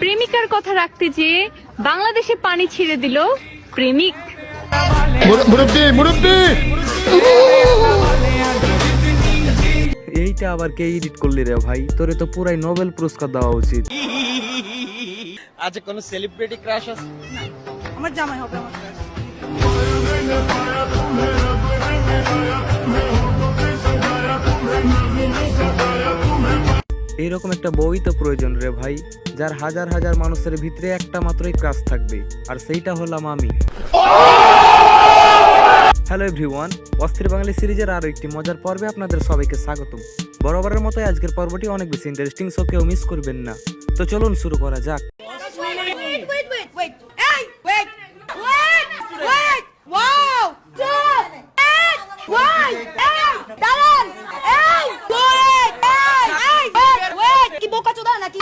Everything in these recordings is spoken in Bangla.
প্রেমিকার কথা রাখতে যে বাংলাদেশে পানি ছেড়ে দিল প্রেমিক। এইটা আবার কে এডিট করলি রে ভাই? তোরে তো পুরাই নোবেল পুরস্কার দেওয়া উচিত। আচ্ছা কোনো সেলিব্রিটি ক্রাশ আছে? আমার জামাই হবে আমার crush। এইরকম একটা বই তো প্রয়োজন রে ভাই, যার হাজার হাজার মানুষের ভিতরে একটা মাত্রই কাজ থাকবে, আর সেইটা হলাম আমি। হ্যালো এভরিওয়ান অস্থির বাঙালি সিরিজের আরও একটি মজার পর্বে আপনাদের সবাইকে স্বাগত বরাবরের মতো আজকের পর্বটি অনেক বেশি ইন্টারেস্টিং সো কেউ মিস করবেন না। তো চলুন শুরু করা যাক। নাকি?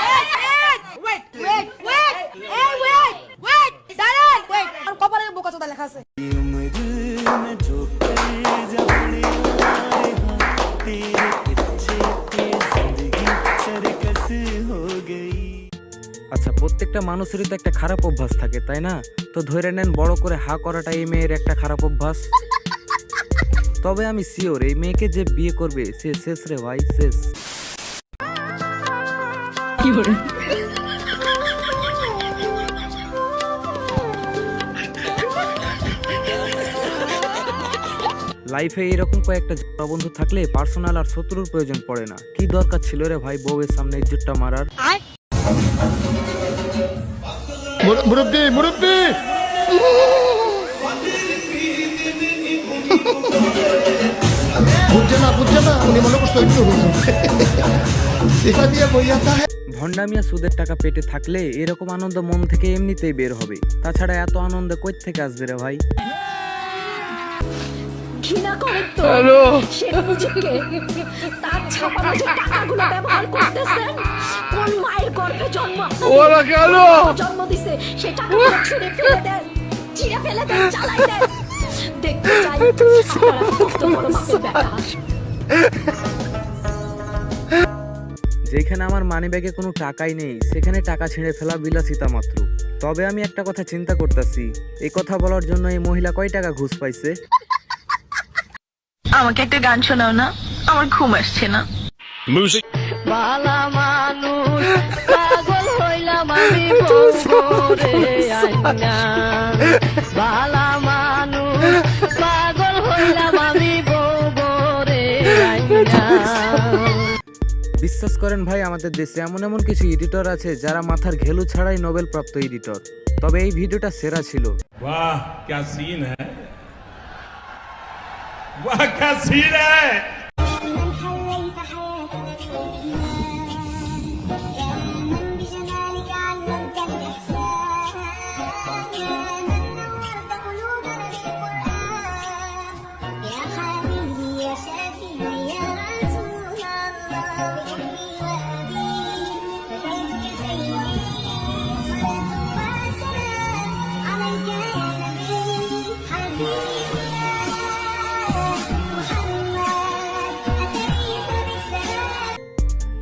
আচ্ছা প্রত্যেকটা মানুষেরই তো একটা খারাপ অভ্যাস থাকে, তাই না? তো ধরে নেন বড় করে হা করাটা এই মেয়ের একটা খারাপ অভ্যাস। তবে আমি শিওর এই মেয়েকে যে বিয়ে করবে, সে শেষ রে ভাই, শেষ। লাইফে এরকম কয়েকটা বন্ধু থাকলে পার্সোনাল আর শত্রুর প্রয়োজন পড়ে না। কি দরকার ছিল রে ভাই বউয়ের সামনে ইজ্জতটা মারার? মুরব্বি মুরব্বি! বুঝছে না বুঝছে না উনি মনে করছে একটু দিয়ে বই হ্যাঁ সুদের টাকা পেটে থাকলে এরকম আনন্দ মন থেকে এমনিতেই বের হবে। তাছাড়া এত আনন্দ কই থেকে আসবে রে ভাই? ঘৃণা করে তো। নিজেকে তার ছাপানো যে টাকাগুলো ব্যবহার করতেছেন কোন মায়ের গর্ভে জন্ম ওরা কেন জন্ম দিছে সে টাকাগুলো ছুঁড়ে ফেলে দেন চিড়ে ফেলে দেন চালাই দেন দেখতে চাই আপনারা কত বড় মাপের ব্যাটা। যেখানে আমার মানি ব্যাগে কোনো টাকাই নেই সেখানে টাকা ছিঁড়ে ফেলা বিলাসিতা মাত্র। তবে আমি একটা কথা চিন্তা করতেছি এই কথা বলার জন্য এই মহিলা কয় টাকা ঘুষ পাইছে? আমাকে একটা গান শোনাও না আমার ঘুম আসছে না। বালা মানুষ পাগল হইলাম আমি বালা বিশ্বাস করেন ভাই আমাদের দেশে এমন এমন কিছু এডিটর আছে যারা মাথার ঘেলু ছাড়াই নোবেল প্রাপ্ত এডিটর তবে এই ভিডিওটা সেরা ছিল। বাহ ক্যা সিন বাহ সিন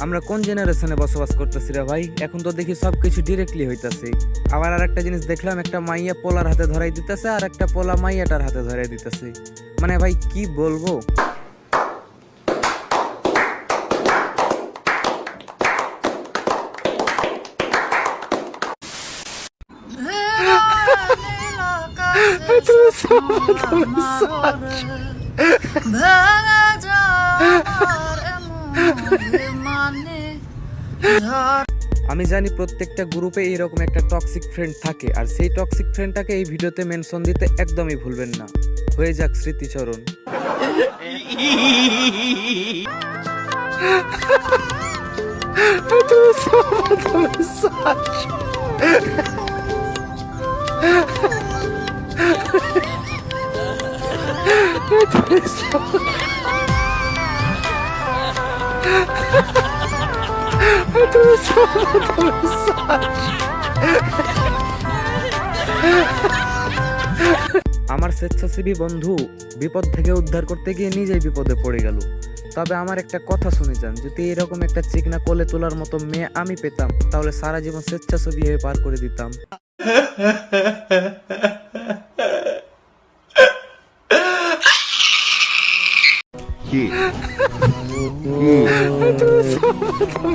আমরা কোন জেনারেশনে বসবাস করতেছি রে ভাই? এখন তো দেখি সবকিছু ডিরেক্টলি হইতাছে। আবার আর একটা জিনিস দেখলাম একটা মাইয়া পোলার হাতে ধরাই দিতেছে আর একটা পোলা মাইয়াটার হাতে ধরাই দিতেছে। মানে ভাই কি বলব? আমি জানি প্রত্যেকটা গ্রুপে এরকম একটা টক্সিক ফ্রেন্ড থাকে আর সেই টক্সিক ফ্রেন্ডটাকে এই ভিডিওতে মেনশন দিতে একদমই ভুলবেন না। হয়ে যাক স্মৃতিচরণ। আমার স্বেচ্ছাসেবী বন্ধু বিপদ থেকে উদ্ধার করতে গিয়ে নিজেই বিপদে পড়ে গেল। তবে আমার একটা কথা শুনে যান, যদি এরকম একটা চিকনা কোলে তোলার মতো মেয়ে আমি পেতাম, তাহলে সারা জীবন স্বেচ্ছাসেবী হয়ে পার করে দিতাম।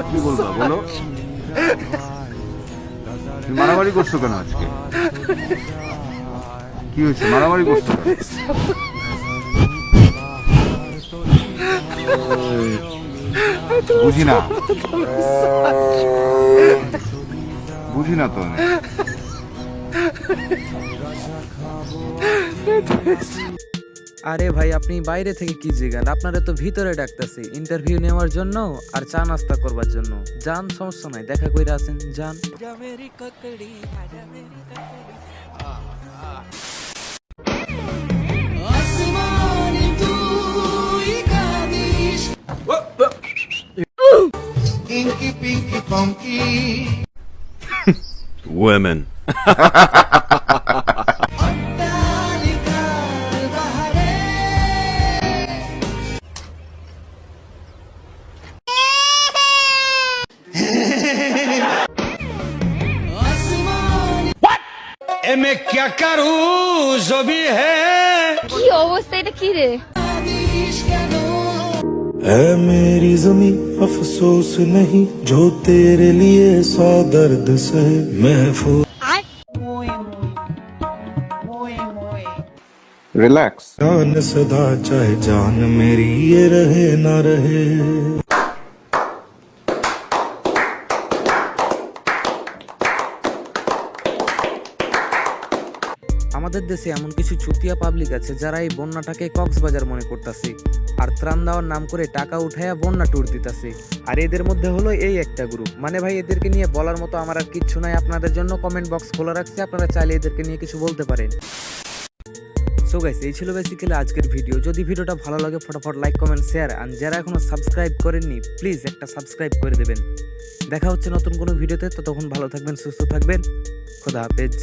কি বলবা, বলো। মারামারি করছ কেন আজকে? কি হয়েছে? মারামারি করছ? বুঝি না। বুঝি না তো আমি আরে ভাই আপনি বাইরে থেকে কি জিগান? আপনারা তো ভিতরে ডাকতেছি। ইন্টারভিউ নেওয়ার জন্য আর চা নাস্তা করবার জন্য। যান সমস্যা নাই দেখা কইরা আছেন যান। Women. কি অবস্থা এটা কি রে है मेरी जमी अफसोस नहीं जो तेरे लिए सौ दर्द सहे महफूज রিল্যাক্স जान सदा चाहे जान मेरी ये रहे ना रहे আমাদের দেশে এমন কিছু চুতিয়া পাবলিক আছে যারা এই বন্যাটাকে কক্সবাজার মনে করতেছে। আর ত্রাণ দেওয়ার নাম করে টাকা উঠাইয়া বন্যা ট্যুর দিতেছে। আর এদের মধ্যে হলো এই একটা গ্রুপ মানে ভাই, এদেরকে নিয়ে বলার মতো আমার আর কিচ্ছু নাই। আপনাদের জন্য কমেন্ট বক্স খোলা রাখছি। আপনারা চাইলে এদেরকে নিয়ে কিছু বলতে পারেন। সো গাইস এই ছিল বেসিক্যালি আজকের ভিডিও যদি ভিডিওটা ভালো লাগে, ফটাফট লাইক কমেন্ট শেয়ার আর যারা এখনও সাবস্ক্রাইব করেননি প্লিজ একটা সাবস্ক্রাইব করে দেবেন। দেখা হচ্ছে নতুন কোনো ভিডিওতে ততক্ষণ ভালো থাকবেন, সুস্থ থাকবেন। খোদা হাফেজ।